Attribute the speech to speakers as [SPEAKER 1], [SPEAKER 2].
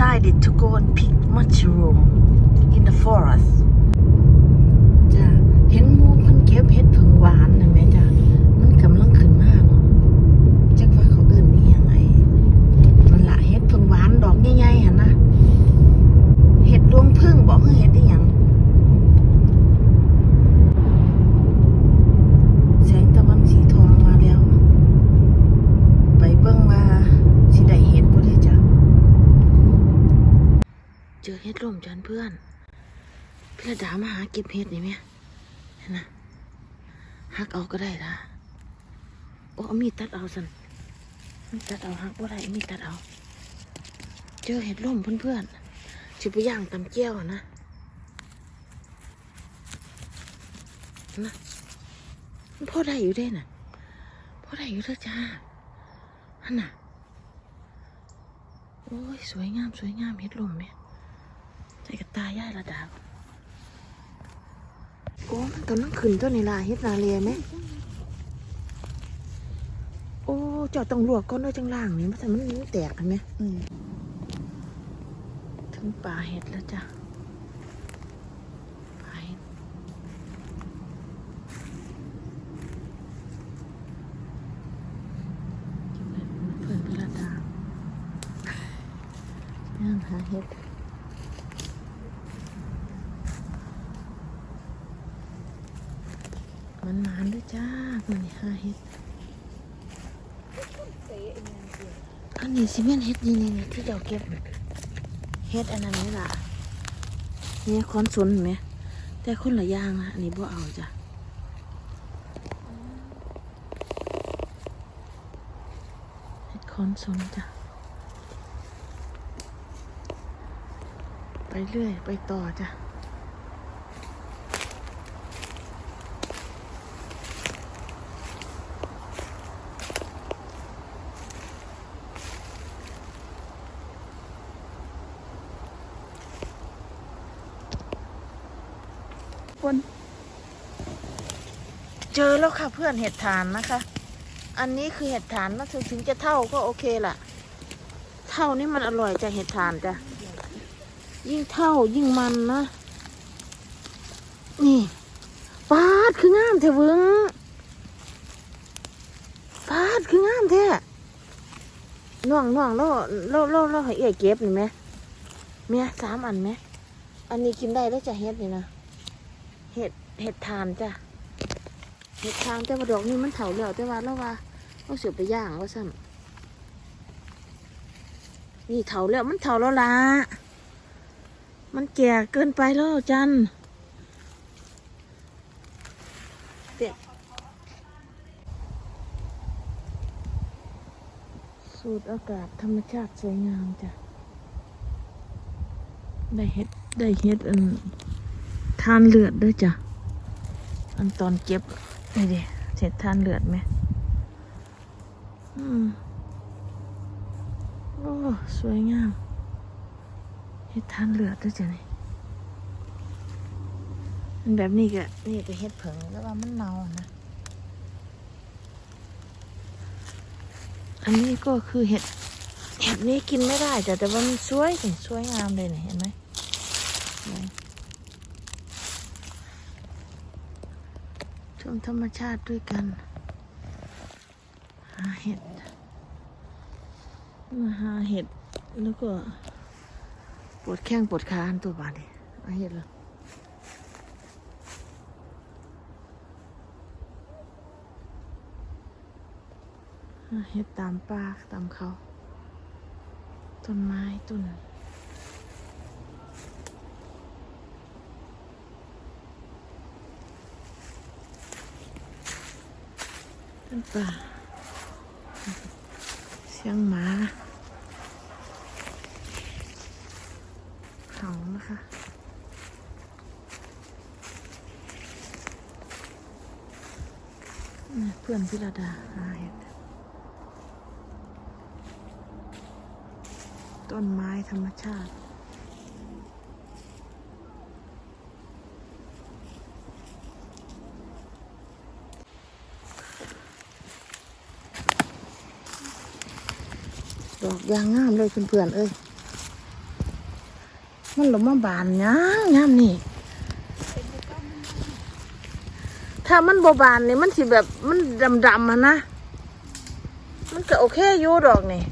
[SPEAKER 1] decided to go and pick mushroom in the forest เจอเห็ดร่มจันเพื่อน พี่ระดามาหาเก็บเห็ดนี่แม่เห็นนะหักเอาก็ได้ละโอ้เอามีดตัดเอาสันมีดตัดเอาหักบ่ได้มีดตัดเอา เจอเห็ดร่มเพื่อนๆสิไปย่างตำเกี้ยวนะนะมันพอได้อยู่เด้น่ะพ่อได้อยู่เด้อจ้าฮันน่ะโอ้ยสวยงามสวยงามเห็ดลมเนี่ย ใจกับตาย่ายระดาบโอ้มันกำลังขึ้นตัวนี้ล่ะเฮ็ดนาเรียไหมโอ้เจอดต้องลวกก้อนด้วยจังล่างนี่มันแต่มันแตกเห็นไหมถึงป่าเห็ดแล้วจ้ะป่าเห็ดเพื่อนพิรดาย่างหาเห็ด มันนานด้วยจ้ามันนี่หาเห็ดอันนี้สิเป็นเห็ดนี่นี่นี่ที่เราเก็บเห็ดอันนั้นนี่ล่ะนี่คอนสนเห็นไหมแต่คนละอย่างนะอันนี้บ่เอาจ้ะเห็ดคอนสนจ้ะไปเรื่อย ไปต่อจ้ะ เจอแล้วค่ะเพื่อนเห็ดฐานนะคะ อันนี้คือเห็ดฐานนะถึงถึงจะเท่าก็โอเคล่ะ เท่านี่มันอร่อยจะเห็ดฐานจ้ะ ยิ่งเท่ายิ่งมันนะ นี่ปาดคืองามแท้เวิงปาดคืองามแท้น่องน่องแล้วแล้วแล้วแล้วให้เอ๋ยเก็บนี่ไหมเมียสามอันไหมอันนี้กินได้แล้วจะเห็ดนี่นะ เห็ดเห็ดทานจ้ะเห็ดทานแต่ว่าดอกนี่มันเถาแล้วแต่ว่าแล้วว่าเอาเสือไปย่างว่าซ้ำนี่เถาแล้วมันเถาแล้วละมันแก่เกินไปแล้วจันเด็ดสูดอากาศธรรมชาติสวยงามจ้ะ ได้เฮ็ด ได้เฮ็ดอัน ทานเลือดด้วยจ้ะ อันตอนเก็บนี่ดิเสร็จทานเลือดไหมอืมโอ้สวยงามเฮ็ดทานเลือดด้วยจ้ะนี่มันแบบนี้ก็นี่ก็เฮ็ดเผิงแล้วว่ามันเนาอะนะ อันนี้ก็คือเห็ดเห็ดนี้กินไม่ได้จ้ะแต่ว่ามันสวยสิสวยงามเลยเนี่ยเห็นไหมเนี่ยช มธรรมชาติด้วยกัน หาเห็ดมาหาเห็ดแล้วก็ปวดแข้งปวดขาตัวบาดนี่มาเห็ดเลยหาเห็ดตามป่าตามเขา ต้นไม้ต้น ต้นป่าเสียงหมาเห่านะคะเพื่อนพิรดาหาเห็ดต้นไม้ธรรมชาติ อกยางงามเลยเพื่อนๆเอ้ยมันหลมาบานงามงามนี่ ถ้ามันบบบานนี่มันสิแบบมันดำๆนะ มันก็โอเคอยู่ดอกนี่